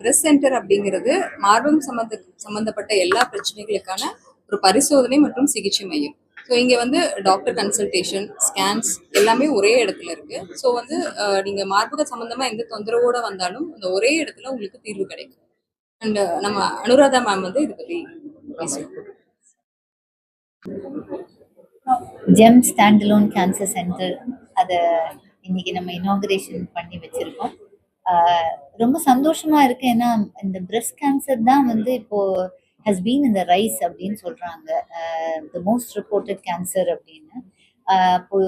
Press centre அப்படிங்கிறது மார்பகம் சம்பந்த சம்பந்தப்பட்ட எல்லா பிரச்சனைகளுக்கான ஒரு பரிசோதனை மற்றும் சிகிச்சை மையம். ஸோ இங்கே வந்து டாக்டர் கன்சல்டேஷன் ஸ்கேன்ஸ் எல்லாமே ஒரே இடத்துல இருக்கு. ஸோ வந்து நீங்கள் நீங்க மார்பக சம்பந்தமா எந்த தொந்தரவோட வந்தாலும் அந்த ஒரே இடத்துல உங்களுக்கு தீர்வு கிடைக்கும். அண்ட் நம்ம அனுராதா மேம் வந்து இது பத்தி ஜெம் ஸ்டாண்டலோன் கேன்சர் சென்டர் அதை இன்னைக்கு நம்ம இனாகுரேஷன் பண்ணி வச்சிருக்கோம். ரொம்ப சந்தோஷமா இருக்கு. ஏன்னா இந்த பிரஸ்ட் கேன்சர் தான் வந்து இப்போ ஹஸ் பீன் இந்த ரைஸ் அப்படின்னு சொல்றாங்க. த மோஸ்ட் ரிப்போர்ட்டட் கேன்சர் அப்படின்னு. அப்போ இப்போ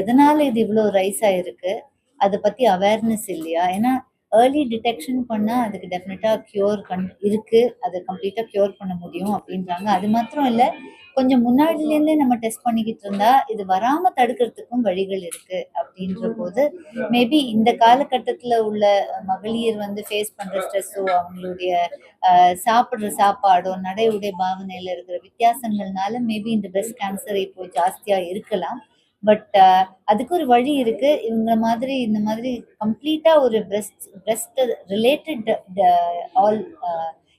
எதனால இது இவ்வளோ ரைஸ் ஆயிருக்கு? அதை பத்தி அவேர்னஸ் இல்லையா? ஏன்னா ஏர்லி டிடெக்ஷன் பண்ணால் அதுக்கு டெஃபினட்டாக க்யூர் கண் இருக்கு. அதை கம்ப்ளீட்டாக க்யூர் பண்ண முடியும் அப்படின்றாங்க. அது மாத்திரம் இல்லை கொஞ்சம் முன்னாடிலேருந்தே நம்ம டெஸ்ட் பண்ணிக்கிட்டு இருந்தா இது வராமல் தடுக்கிறதுக்கும் வழிகள் இருக்கு அப்படின்ற போது மேபி இந்த காலகட்டத்தில் உள்ள மகளிர் வந்து ஃபேஸ் பண்ணுற ஸ்ட்ரெஸ்ஸோ அவங்களுடைய சாப்பிட்ற சாப்பாடோ நடை உடை பாவனையில் இருக்கிற வித்தியாசங்கள்னால மேபி இந்த பிரஸ்ட் கேன்சர் இப்போ ஜாஸ்தியாக இருக்கலாம். பட் uh, அதுக்கு ஒரு வழி இருக்கு. இவங்க மாதிரி இந்த மாதிரி கம்ப்ளீட்டா ஒரு பிரஸ்ட் பிரஸ்ட் ரிலேட்டட் ஆல்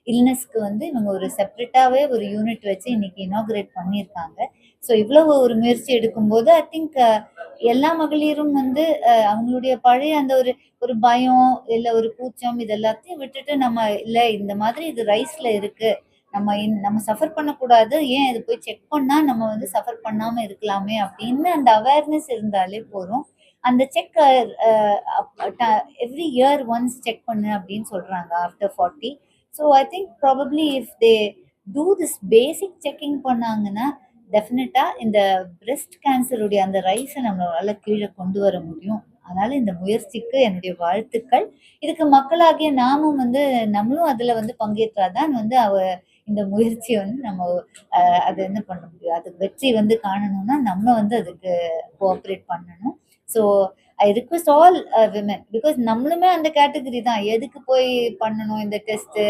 இல்னஸ்க்கு வந்து இவங்க ஒரு செப்பரேட்டாவே ஒரு யூனிட் வச்சு இன்னைக்கு இனாகுரேட் பண்ணியிருக்காங்க. ஸோ இவ்வளவு ஒரு முயற்சி எடுக்கும்போது ஐ திங்க் uh, எல்லா மகளிரும் வந்து uh, அவங்களுடைய பழைய அந்த ஒரு ஒரு பயம் இல்லை ஒரு கூச்சம் இது எல்லாத்தையும் விட்டுட்டு நம்ம இல்லை இந்த மாதிரி இது ரைஸ்ல இருக்கு. நம்ம நம்ம சஃபர் பண்ணக்கூடாது. ஏன் இது போய் செக் பண்ணா நம்ம வந்து சஃபர் பண்ணாம இருக்கலாமே அப்படின்னு அந்த அவேர்னஸ் இருந்தாலே போதும். அந்த check every year once check பண்ணு அப்படின்னு சொல்றாங்க after forty so I think probably if they do this basic checking பண்ணாங்கன்னா டெஃபினட்டா இந்த பிரெஸ்ட் கேன்சருடைய அந்த ரைஸை நம்மளால கீழே கொண்டு வர முடியும். அதனால இந்த முயற்சிக்கு என்னுடைய வாழ்த்துக்கள். இதுக்கு மக்களாகிய நாமும் வந்து நம்மளும் அதுல வந்து பங்கேற்றாதான் வந்து அவ இந்த முயற்சியை வந்து நம்ம அது அதை என்ன பண்ண முடியும்? அதுக்கு வெற்றி வந்து காணணும்னா நம்ம வந்து அதுக்கு கோஆப்ரேட் பண்ணணும். So I request all women because நம்மளுமே அந்த கேட்டகரி தான். எதுக்கு போய் பண்ணணும் இந்த டெஸ்ட்டு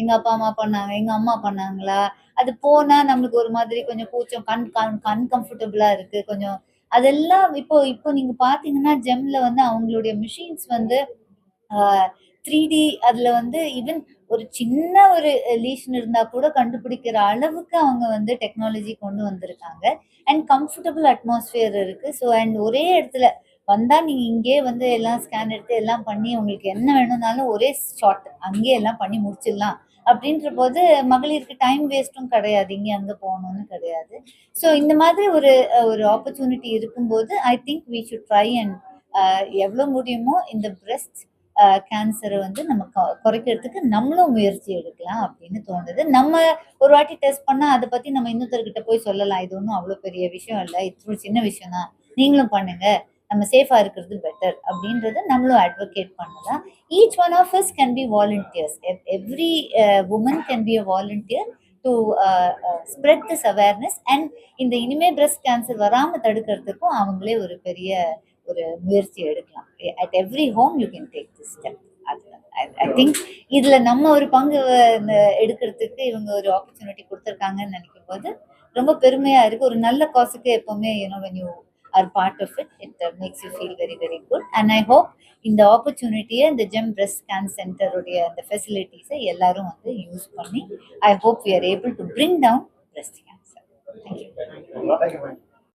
எங்கள் அப்பா அம்மா பண்ணாங்க எங்கள் அம்மா பண்ணாங்களா? அது போனால் நம்மளுக்கு ஒரு மாதிரி கொஞ்சம் கூச்சம் கண் கண் அன்கம்ஃபர்டபுளாக இருக்குது கொஞ்சம் அதெல்லாம் இப்போ இப்போ நீங்கள் பார்த்தீங்கன்னா ஜெம்மில் வந்து அவங்களுடைய மிஷின்ஸ் வந்து த்ரீ டி அதுல வந்து ஈவன் ஒரு சின்ன ஒரு லீஷன் இருந்தா கூட கண்டுபிடிக்கிற அளவுக்கு அவங்க வந்து டெக்னாலஜி கொண்டு வந்திருக்காங்க. அண்ட் கம்ஃபர்டபுள் அட்மாஸ்பியர் இருக்கு. ஸோ அண்ட் ஒரே இடத்துல வந்தா நீங்க இங்கே வந்து எல்லாம் ஸ்கேன் எடுத்து எல்லாம் பண்ணி உங்களுக்கு என்ன வேணும்னாலும் ஒரே ஷார்ட் அங்கேயே எல்லாம் பண்ணி முடிச்சிடலாம். அப்படின்ற போது மகளிருக்கு டைம் வேஸ்ட்டும் கிடையாது. இங்கே அங்கே போகணும்னு கிடையாது. ஸோ இந்த மாதிரி ஒரு ஒரு ஆப்பர்ச்சுனிட்டி இருக்கும்போது I think we should try and எவ்வளோ முடியுமோ இந்த பிரஸ்ட் கேன்சரை வந்து நம்ம கொ- குறைக்கிறதுக்கு நம்மளும் முயற்சி எடுக்கலாம் அப்படின்னு தோணுது. நம்ம ஒரு வாட்டி டெஸ்ட் பண்ணால் அதை பற்றி நம்ம இன்னொருத்தர்கிட்ட போய் சொல்லலாம். இது ஒன்றும் அவ்வளோ பெரிய விஷயம் இல்லை. இது சின்ன விஷயம் தான். நீங்களும் பண்ணுங்க. நம்ம சேஃபாக இருக்கிறது பெட்டர் அப்படின்றத நம்மளும் அட்வொகேட் பண்ணலாம். Each one of is can be volunteers every woman can be a volunteer to spread this awareness and இந்த இனிமே பிரஸ்ட் கேன்சர் வராமல் தடுக்கிறதுக்கும் அவங்களே ஒரு பெரிய ஒரு முயற்சி எடுக்கலாம். At every home you can take this step I think இதுல நம்ம ஒரு பங்கு இந்த எடுக்கிறதுக்கு இவங்க ஒரு ஆப்பர்ச்சுனிட்டி கொடுத்துருக்காங்கன்னு நினைக்கும் போது ரொம்ப பெருமையா இருக்கு. ஒரு நல்ல காசுக்கு எப்பவுமே you know when you are part of it it makes you feel very very good and I hope இந்த ஆப்பர்ச்சுனிட்டியை இந்த ஜெம் பிரஸ்ட் கேன் சென்டருடைய அந்த ஃபெசிலிட்டிஸை எல்லாரும் வந்து யூஸ் பண்ணி I hope we are able to bring down breast cancer thank you